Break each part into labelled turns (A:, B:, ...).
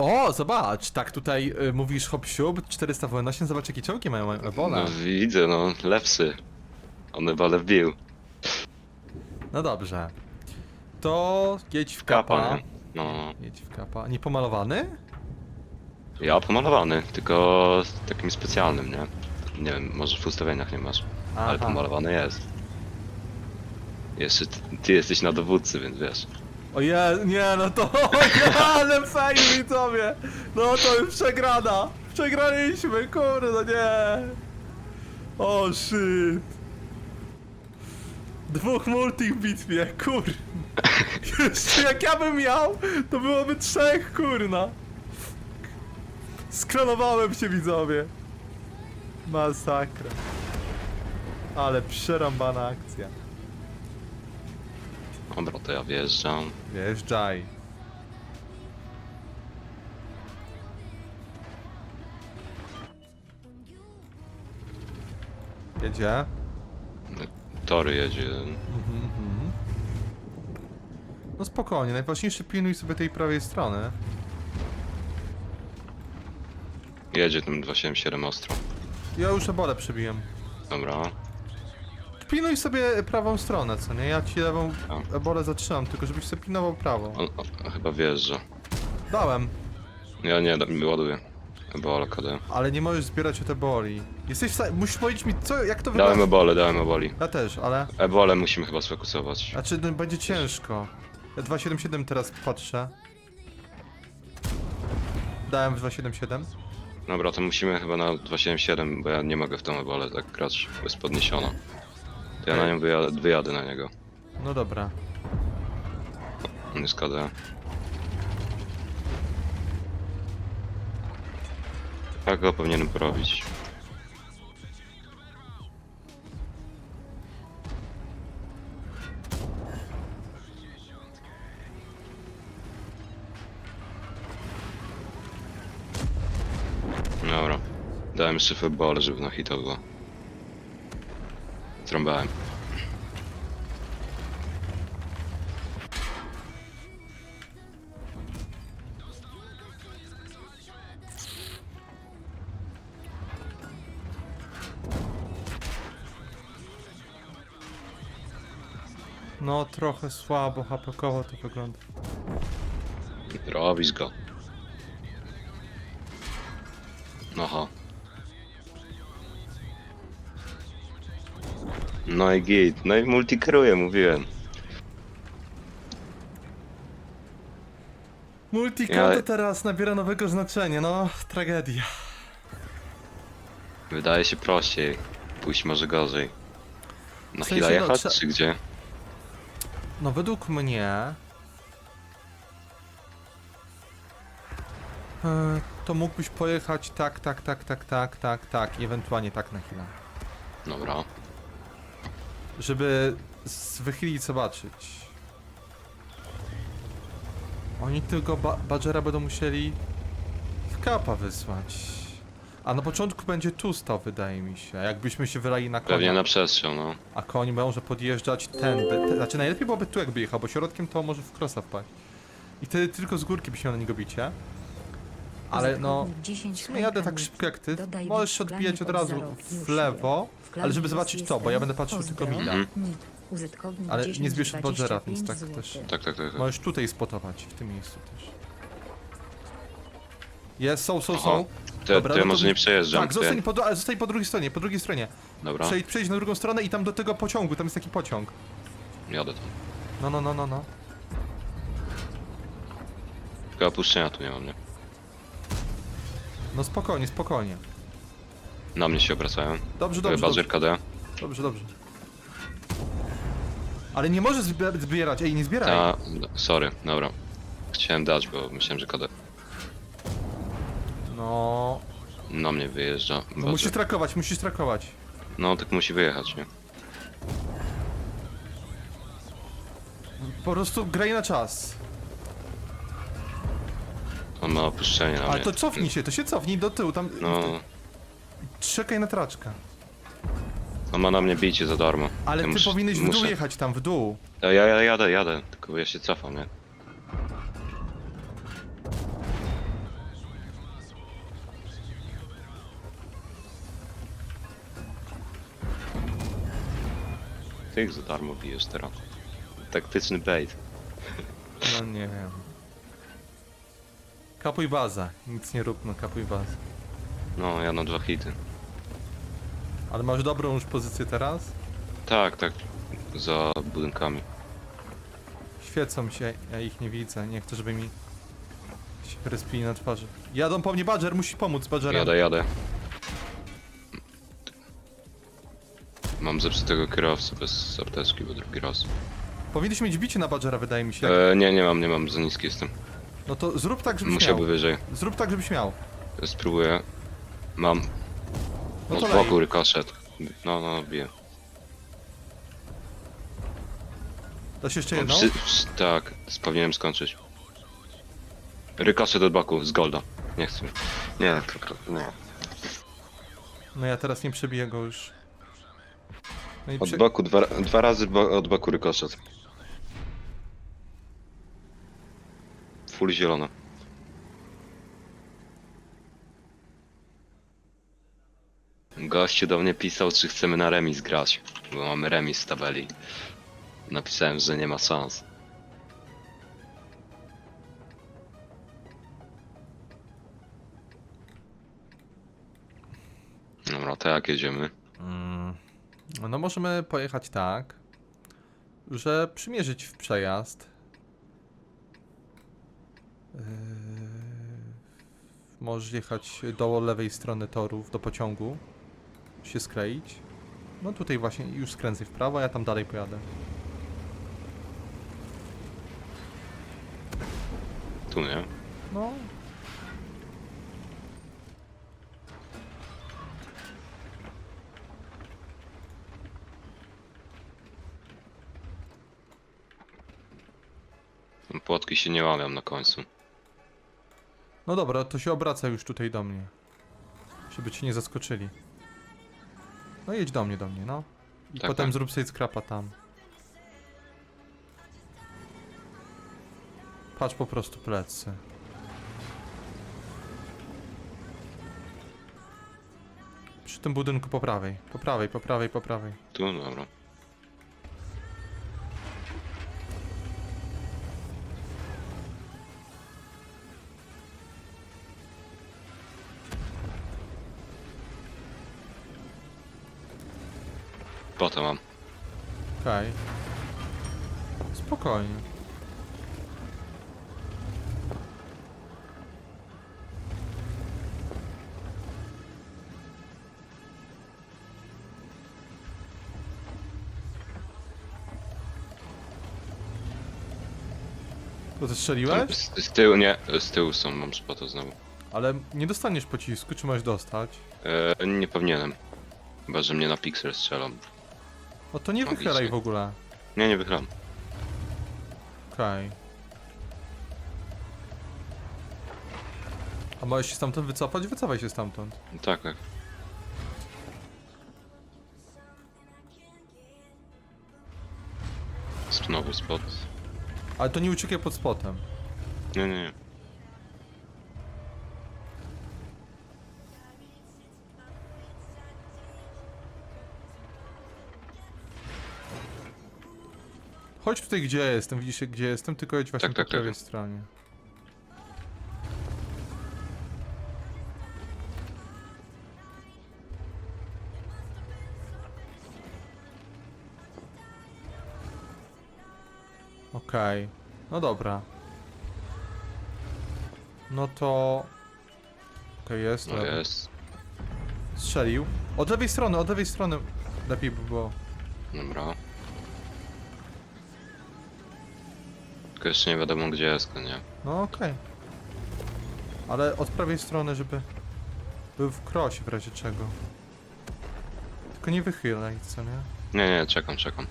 A: O, zobacz, tak tutaj y, mówisz hop siup, 412, zobacz jakie czołgi mają ebola.
B: No widzę, no, lepsy. On ebole wbił.
A: No dobrze. To jedź w kapa.
B: Kapa, nie? No,
A: Jedź w kapa. Nie pomalowany?
B: ja pomalowany, tylko z takim specjalnym, nie? Nie wiem, może w ustawieniach nie masz, ale
A: Aha.
B: pomalowany jest. Jeszcze ty, ty jesteś na dowódcy, więc wiesz.
A: O nie no to, ale fail widzowie. No to już przegrana. Przegraliśmy, kurde, nie. O shit. Dwóch multi w bitwie, kur. Jeszcze jak ja bym miał, to byłoby trzech, kurna. Skronowałem się widzowie. Masakra. Ale przerąbana akcja.
B: Dobra, to ja wjeżdżam.
A: Wjeżdżaj. Jedzie.
B: Tory jedzie.
A: Mhm, No spokojnie, najważniejsze pilnuj sobie tej prawej strony.
B: Jedzie tym 277 ostro.
A: Ja już ebolę przebiłem.
B: Dobra.
A: Pilnuj sobie prawą stronę, co nie? Ja ci lewą
B: A.
A: ebolę zatrzymam, tylko żebyś sobie pilnował prawą.
B: On, on chyba wjeżdża.
A: Dałem,
B: Ja nie, da- mi ładuje. Ebole KD.
A: ale nie możesz zbierać od eboli. Jesteś w stanie, musisz powiedzieć mi co, jak to wygląda.
B: Dałem ebole, dałem eboli.
A: Ja też, ale...
B: Ebole musimy chyba sfokusować.
A: Znaczy, no, będzie ciężko. Ja 277 teraz patrzę. Dałem w 277.
B: Dobra, to musimy chyba na 277, bo ja nie mogę w tą ebolę tak grać bez podniesiona. To ja na nią wyjadę, wyjadę na niego.
A: No dobra.
B: Jest KD. Tak go powinienem porobić. Dobra. Dałem jeszcze football, żeby na hita było. Trąbałem.
A: No trochę słabo, hapekowo to wygląda.
B: Robisz go. Aha. No i git. No i multikruje, mówiłem.
A: Multikonto
B: Ja-
A: teraz nabiera nowego znaczenia, no tragedia.
B: Wydaje się prościej. Pójść może gorzej. Na
A: W sensie,
B: chwilę
A: no,
B: jechać, czy gdzie?
A: No według mnie... e, To mógłbyś pojechać tak, tak, tak, tak, tak, tak, tak i ewentualnie tak na chwilę.
B: Dobra.
A: Żeby z- wychylić, zobaczyć. Oni tylko ba Badgera będą musieli w kapa wysłać. A na początku będzie tu stał, wydaje mi się. Jakbyśmy się wylali na
B: Pewnie
A: konia.
B: na przestrzał, no.
A: A koń może podjeżdżać tędy. Te, znaczy najlepiej byłoby tu jakby jechał, bo środkiem to może w krosa wpaść. I wtedy tylko z górki by się na niego bicie. Ale no... W sumie jadę tak szybko jak ty. Możesz się odbijać od razu w lewo, ale żeby zobaczyć to, bo ja będę patrzył tylko mida.
B: Mhm.
A: Ale nie zbierz od więc tak też.
B: Tak, tak, tak. tak.
A: Możesz tutaj spotować, w tym miejscu też. Jest, są, są, są.
B: To,
A: Dobra,
B: to ja
A: no to-
B: może nie przejeżdżam.
A: Tak, zostań po, ale zostań po drugiej stronie, po drugiej stronie.
B: Dobra,
A: Przejdź, przejdź na drugą stronę i tam do tego pociągu, tam jest taki pociąg.
B: jadę tam.
A: No, no, no, no, no.
B: Tylko opuszczenia tu nie mam, nie?
A: No spokojnie, spokojnie.
B: Na mnie się obracają.
A: Dobrze, dobrze, dobrze,
B: KD.
A: dobrze, dobrze. Ale nie możesz zbie- zbierać, ej, nie zbieraj.
B: A, sorry, dobra. Chciałem dać, bo myślałem, że KD.
A: No,
B: Na mnie wyjeżdża.
A: no musisz trakować, musisz trakować.
B: No, tak musi wyjechać, nie?
A: Po prostu graj na czas.
B: On ma opuszczenie na
A: Ale
B: mnie.
A: to cofnij się, to się cofnij do tyłu, tam...
B: No,
A: Czekaj na traczkę.
B: on ma na mnie bicie za darmo.
A: Ale
B: Ja
A: ty
B: muszę-
A: powinieneś w dół
B: muszę-
A: jechać tam, w dół.
B: Ja, ja, ja jadę, jadę, tylko ja się cofam, nie? Ty ich za darmo bijesz teraz. Taktyczny bait.
A: No nie wiem. Kapuj bazę. Nic nie rób, no kapuj bazę.
B: No, ja na dwa hity.
A: Ale masz dobrą już pozycję teraz?
B: Tak, tak. Za budynkami.
A: Świecą się, ja ich nie widzę. Nie chcę, żeby mi się respili na twarzy. Jadą po mnie Badger, musi pomóc Badgerem.
B: Jadę, jadę. Mam zepsutego kierowcę bez apteczki, bo drugi raz.
A: Powinniśmy mieć bicie na Badgera, wydaje mi się.
B: E, nie, nie mam, nie mam, za niski jestem.
A: No to zrób tak, żebyś
B: Musiałby
A: miał.
B: wyżej.
A: Zrób tak, żebyś miał.
B: Spróbuję. Mam.
A: No
B: No
A: to
B: z
A: lej.
B: boku rykoszet. No, no, biję.
A: Da się jeszcze jedną?
B: wszy- wszy- tak, powinienem skończyć. Rykoszet od boku, z golda. Nie chcę. Nie, to, nie.
A: No ja teraz nie przebiję go już. No i
B: Od
A: prze...
B: boku, dwa, dwa razy bo, od boku rykoszet. Full zielona. Gościu do mnie pisał, czy chcemy na remis grać, bo mamy remis w tabeli. Napisałem, że nie ma szans. Dobra, to jak jedziemy?
A: Mm, no możemy pojechać tak, że przymierzyć w przejazd. Yy, możesz jechać do lewej strony torów, do pociągu. Się skleić. No tutaj właśnie już skręcaj w prawo, a ja tam dalej pojadę.
B: Tu nie?
A: No.
B: Płotki się nie łamią na końcu.
A: No dobra, to się obraca już tutaj do mnie. Żeby ci nie zaskoczyli. No jedź do mnie, do mnie, no. I
B: Tak,
A: potem
B: tak.
A: zrób sobie skrapa tam. Patrz po prostu plecy. Przy tym budynku po prawej. Po prawej, po prawej, po prawej.
B: Tu, dobra. Potem mam.
A: Okej. Spokojnie. To ty strzeliłeś?
B: Z, z tyłu, nie, z tyłu są, mam spota znowu.
A: Ale nie dostaniesz pocisku, czy masz dostać?
B: E, nie powinienem. Chyba, że mnie na piksel strzelam.
A: No to nie
B: Logicznie.
A: wychylaj w ogóle.
B: Nie, nie wychram.
A: Okej. A możesz się stamtąd wycofać? Wycofaj się stamtąd.
B: Tak, tak. Nowy spot.
A: Ale to nie uciekaj pod spotem.
B: Nie, nie, nie.
A: Chodź tutaj gdzie ja jestem, widzisz gdzie jestem, tylko jedź właśnie
B: Tak,
A: po
B: tak, tak.
A: prawej stronie. Okej, no dobra. No to... Okej, jest.
B: No jest.
A: Strzelił. Od lewej strony, od lewej strony lepiej by było.
B: Dobra. Tylko jeszcze nie wiadomo gdzie jest, nie?
A: No okej. Ale od prawej strony, żeby był w krosie w razie czego. Tylko nie wychylaj, co nie?
B: Nie, nie, czekam, czekam.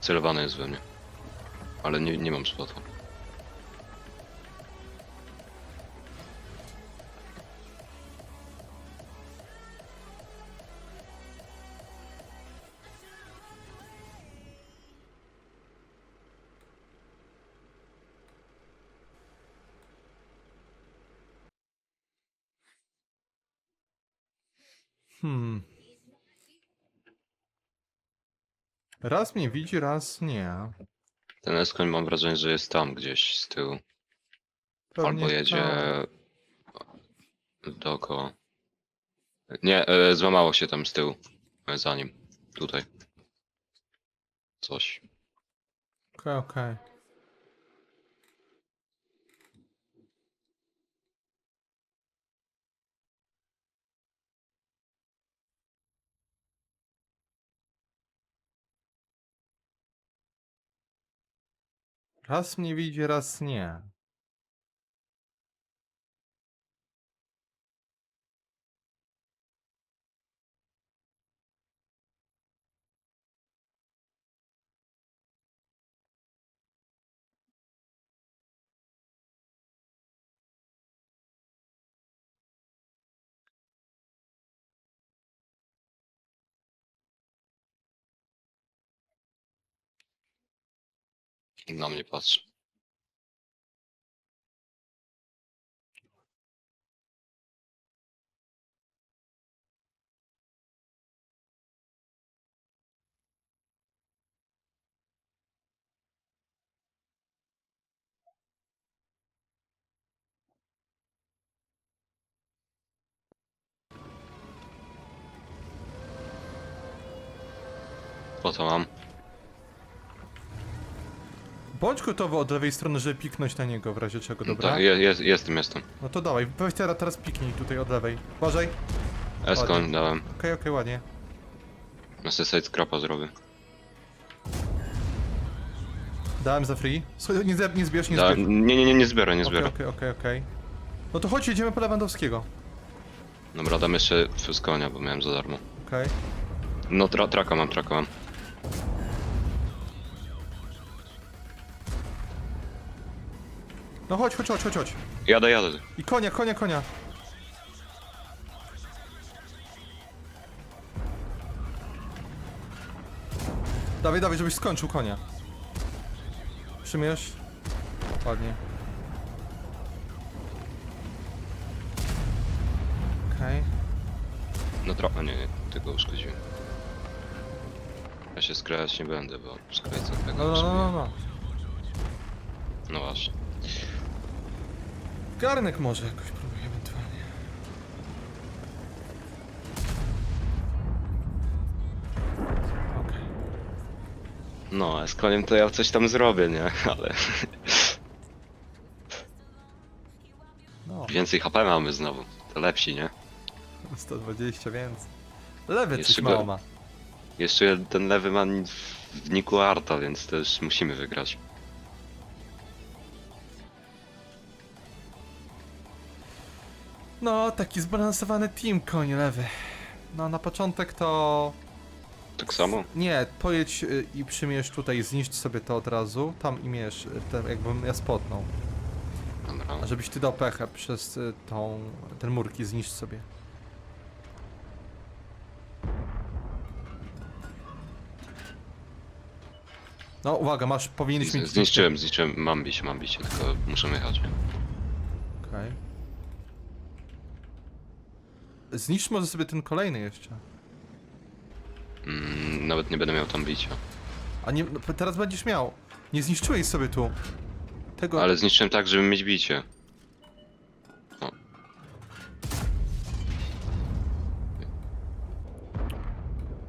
B: Celowany jest we mnie. Ale nie, nie mam spota.
A: Hmm. Raz mnie widzi, raz nie.
B: Ten Eskoń mam wrażenie, że jest tam gdzieś z tyłu.
A: Pewnie
B: Albo jedzie
A: tak.
B: dookoła. Nie, e, złamało się tam z tyłu. E, Za nim. Tutaj. Coś.
A: Okej, okej. Raz mnie widzi, raz nie.
B: Na mnie patrzy. Po.
A: Bądź gotowy od lewej strony, żeby piknąć na niego w razie czego, dobra?
B: Tak, je, jest, jestem, jestem.
A: No to dawaj, weź teraz, teraz piknij tutaj od lewej. Uważaj. Ładnie.
B: dałem.
A: Okej, okej, ładnie.
B: Na side scrapa zrobię.
A: Dałem za free. Słuchaj, nie, zeb- nie zbierz, nie
B: Da,
A: zbierz.
B: nie, nie, nie, nie zbiorę, nie
A: Okej,
B: zbiorę.
A: okej, okej, okej. No to chodź, jedziemy po Lewandowskiego.
B: Dobra, dam jeszcze konia, bo miałem za darmo.
A: Okej.
B: No, tra traka mam, traka mam.
A: No chodź, chodź, chodź, chodź, chodź.
B: Jadę, jadę.
A: I konia, konia, konia. Dawaj, dawaj, żebyś skończył konia. Przymierz. Ładnie. Okej.
B: No trochę, nie, nie, tylko uszkodziłem. Ja się skrajać nie będę, bo skrajca tego
A: No, no, no, no, no.
B: No właśnie.
A: Garnek może jakoś próbuję ewentualnie. Okej.
B: No, a z koniem to ja coś tam zrobię, nie? Ale
A: No,
B: więcej HP mamy znowu. To lepsi, nie?
A: 120 więcej. Lewy coś
B: Jeszcze
A: mało ma.
B: Jeszcze ten lewy ma w niku Arta, więc też musimy wygrać.
A: No, taki zbalansowany team, koń lewy. No, na początek to...
B: Tak samo?
A: Nie, pojedź y, i przymierz tutaj, zniszcz sobie to od razu, tam i mierz, y, ten, jakbym ja spotnął.
B: Dobra.
A: A żebyś ty dał pechę przez y, tą, ten murki, zniszcz sobie. No, uwaga, masz, powinieneś mieć...
B: Zniszczyłem, zniszczyłem, mam bić, mam bić, tylko muszę jechać.
A: Okej. Zniszcz może sobie ten kolejny jeszcze.
B: Mm, nawet nie będę miał tam bicia.
A: A nie, no, teraz będziesz miał. Nie zniszczyłeś sobie tu. Tego.
B: Ale zniszczyłem tak, żeby mieć bicie.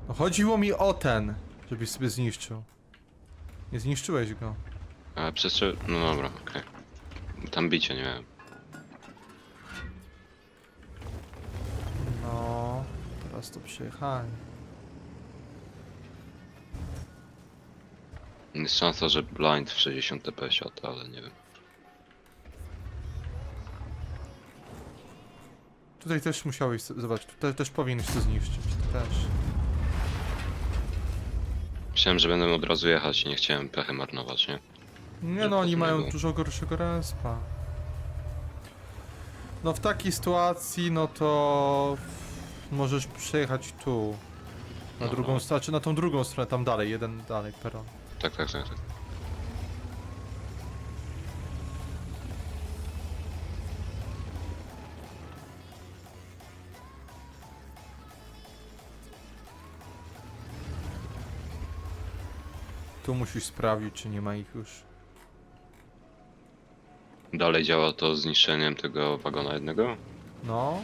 A: No, chodziło mi o ten, żebyś sobie zniszczył. Nie zniszczyłeś go.
B: A przez czy... No dobra, okej. Tam bicie nie miałem.
A: Teraz to przyjechali.
B: Jest szansa, że blind w 60 TP siadł, ale nie wiem.
A: Tutaj też musiałeś, zobacz, tutaj też powinieneś to zniszczyć. to Też.
B: Myślałem, że będę od razu jechać i nie chciałem pechy marnować, nie?
A: Nie no, oni mają dużo gorszego respa. No w takiej sytuacji, no to możesz przejechać tu. Na
B: No,
A: drugą
B: no.
A: stronę, czy na tą drugą stronę, tam dalej, jeden dalej peron.
B: Tak, tak, tak, tak.
A: Tu musisz sprawdzić, czy nie ma ich już.
B: Dalej działa to zniszczeniem tego wagona jednego?
A: No,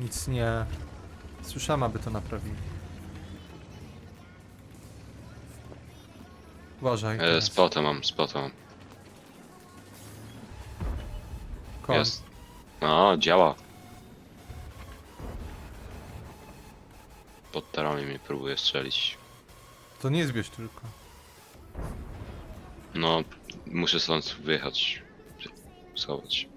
A: nic nie... Słyszałem, aby to naprawili. Uważaj.
B: E,
A: teraz.
B: spota mam, spota mam. Jest. A, działa. Pod tarami mnie próbuje strzelić.
A: To nie zbierz tylko.
B: No, muszę stąd wyjechać. Schować.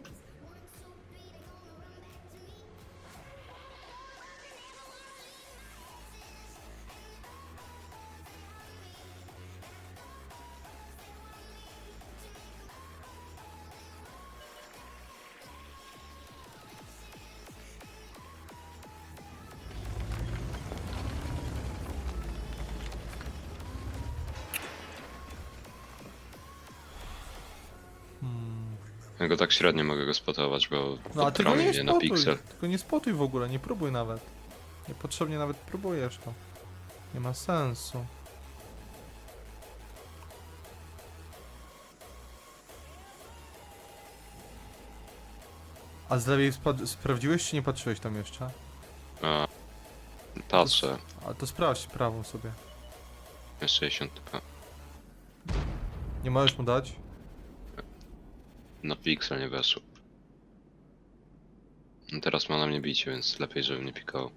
B: Ja go tak średnio mogę go spotować, bo
A: No a ty go nie
B: mnie na
A: spotuj.
B: piksel.
A: Tylko nie spotuj w ogóle, nie próbuj nawet. Niepotrzebnie nawet próbujesz to. Nie ma sensu. A z lewej spad- sprawdziłeś, czy nie patrzyłeś tam jeszcze?
B: A, patrzę.
A: A to sprawdź prawą sobie.
B: Jest 60 TP.
A: Nie możesz mu dać?
B: Na piksel nie weszło. No teraz ma na mnie bicie, więc lepiej, żeby nie pikało.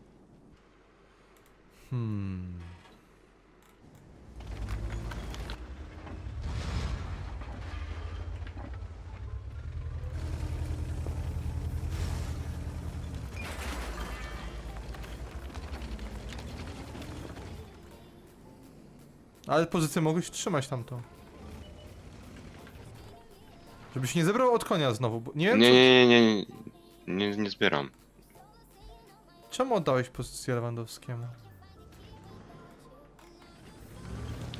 A: Hmm. Ale pozycję mogłeś trzymać tamtą. Żebyś nie zebrał od konia znowu, bo nie
B: Nie,
A: wiem
B: nie,
A: co...
B: nie, nie, nie, nie, nie zbieram.
A: czemu oddałeś pozycję Lewandowskiemu.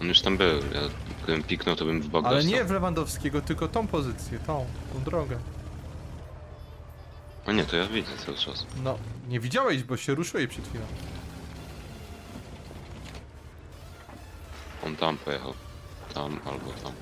B: On już tam był. Ja gdybym piknął, to bym w bok
A: Ale
B: dostał.
A: nie w Lewandowskiego, tylko tą pozycję, tą, tą drogę.
B: O nie, to ja widzę cały czas.
A: No, nie widziałeś, bo się ruszyłeś przed chwilą.
B: On tam pojechał. Tam albo tam.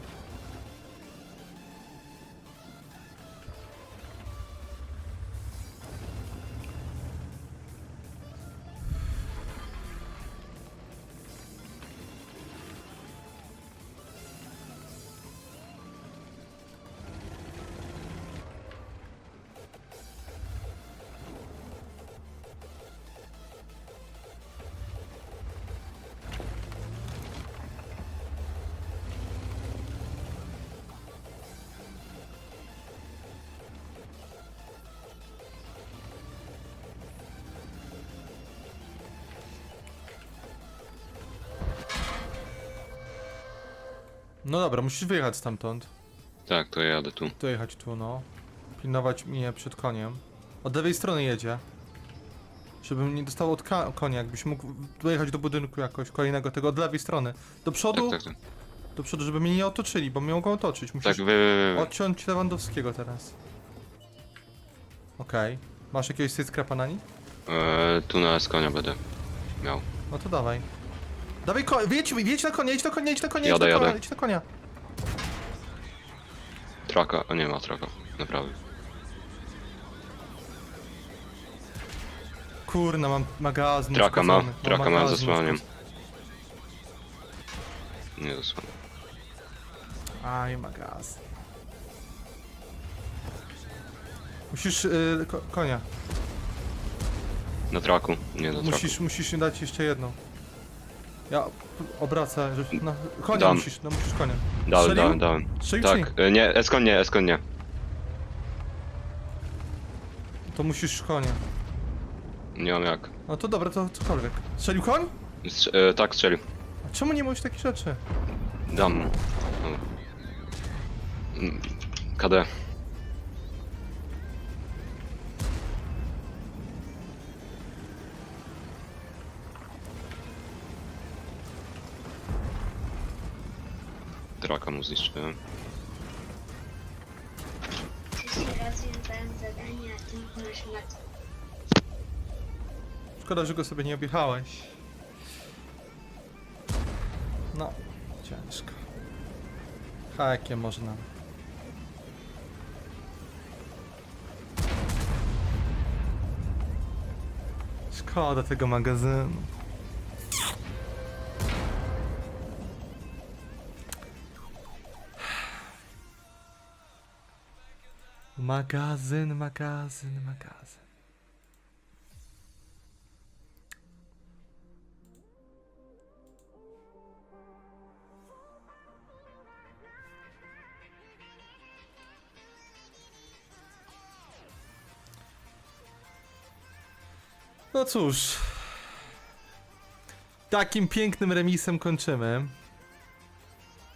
A: No dobra, musisz wyjechać stamtąd.
B: Tak, to ja jadę tu.
A: Dojechać tu, no. Pilnować mnie przed koniem. Od lewej strony jedzie. Żebym nie dostał od ka- konia, jakbyś mógł dojechać do budynku jakoś kolejnego, tego od lewej strony. Do przodu,
B: Tak, tak, tak.
A: do przodu, żeby mnie nie otoczyli, bo mnie mogą otoczyć. Musisz
B: Tak, wy, wy, wy.
A: odciąć Lewandowskiego teraz. Okej. Masz jakiegoś skrapa na nich?
B: E, tu na konia będę miał.
A: No to dawaj. Dawaj ko- wjedź, wjedź na konia, idź na konia, idź na konia,
B: Jadę,
A: idź na konia,
B: jadę.
A: idź na konia.
B: Traka, a nie ma traka. Naprawdę.
A: Kurna, mam magazyn.
B: Traka ma, traka ma
A: magazyn
B: zasłaniem.
A: uszkodzony.
B: Nie zasłania.
A: Aj, magazyn. Musisz y, ko- konia.
B: Na traku, nie na traku.
A: Musisz, musisz dać jeszcze jedną. Ja obracę, że. No, konia
B: Dam.
A: musisz, no musisz konia.
B: Dałem,
A: Strzelił?
B: dałem, dałem.
A: Strzelił czy
B: Tak, nie, Eskon nie, Eskon nie.
A: To musisz konia.
B: Nie mam jak.
A: No to dobra, to cokolwiek. Strzelił koń?
B: Strz- e, tak, strzelił.
A: A czemu nie mówisz takich rzeczy?
B: Dam mu. Mm, KD. Traka mu zniszczyłem.
A: Szkoda, że go sobie nie objechałeś. No, ciężko. Hakiem można. Szkoda tego magazynu. Magazyn, magazyn, magazyn. No cóż. Takim pięknym remisem kończymy.